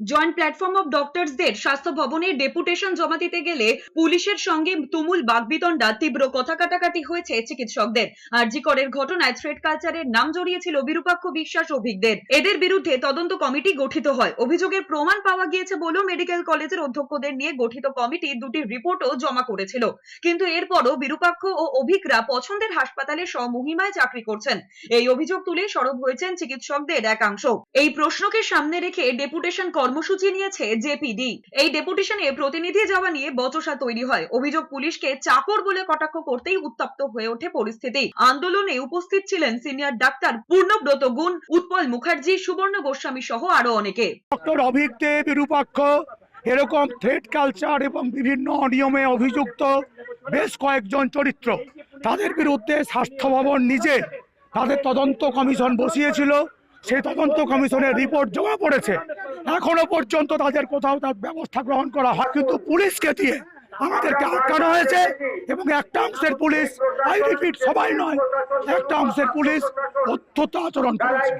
Joint platform of ডক্টরসদের স্বাস্থ্য ভবনে deputation জমা দিতে গেলে পুলিশের সঙ্গে তুমুল বাগবিতণ্ডা, তীব্র কথা কাটাকাটি হয়েছে চিকিৎসকদের। আরজি করের ঘটনায় থ্রেড কালচারের নাম জড়িয়েছিল বিরূপাক্ষ বিশ্বাস অভিজ্ঞদের এদের বিরুদ্ধে তদন্ত কমিটি গঠিত হয়। অভিযোগের প্রমাণ পাওয়া গিয়েছে বলেও মেডিকেল কলেজের অধ্যক্ষদের নিয়ে গঠিত কমিটি দুটি রিপোর্টও জমা করেছিল। কিন্তু এরপরও বিরূপাক্ষ ও অভিকরা পছন্দের হাসপাতালে স্বমহিমায় চাকরি করছেন। এই অভিযোগ তুলে সরব হয়েছেন চিকিৎসকদের একাংশ। এই প্রশ্নকে সামনে রেখে ডেপুটেশন কর্মসূচি নিয়েছে জেপিডি। এই ডেপুটেশনে প্রতিনিধি যাওয়া নিয়ে বচসা তৈরি হয়। অভিযোগ, পুলিশকে চাকর বলে কটাক্ষ করতেই উত্তপ্ত হয়ে ওঠে পরিস্থিতি। আন্দোলনে উপস্থিত ছিলেন সিনিয়র ডাক্তার পূর্ণব্রত গুণ, উৎপল মুখার্জি, সুবর্ণ গোস্বামী সহ আরও অনেকে। ডক্টর অভিক দে বিরূপাক্ষ, এরকম থ্রেড কালচার এবং বিভিন্ন অনিয়মে অভিযুক্ত বেশ কয়েকজন চরিত্র। তাদের বিরুদ্ধে স্বাস্থ্য ভবন নিজে তাদের তদন্ত কমিশন বসিয়েছিল। সেই তদন্ত কমিশনের রিপোর্ট জমা পড়েছে। এখনও পর্যন্ত তাদের কোথাও তার ব্যবস্থা গ্রহণ করা হয়, কিন্তু পুলিশকে দিয়ে আমাদেরকে আটকানো হয়েছে এবং একটা অংশের পুলিশ, আই রিপিট, সবাই নয়, একটা অংশের পুলিশ অত্যন্ত আচরণ করেছে।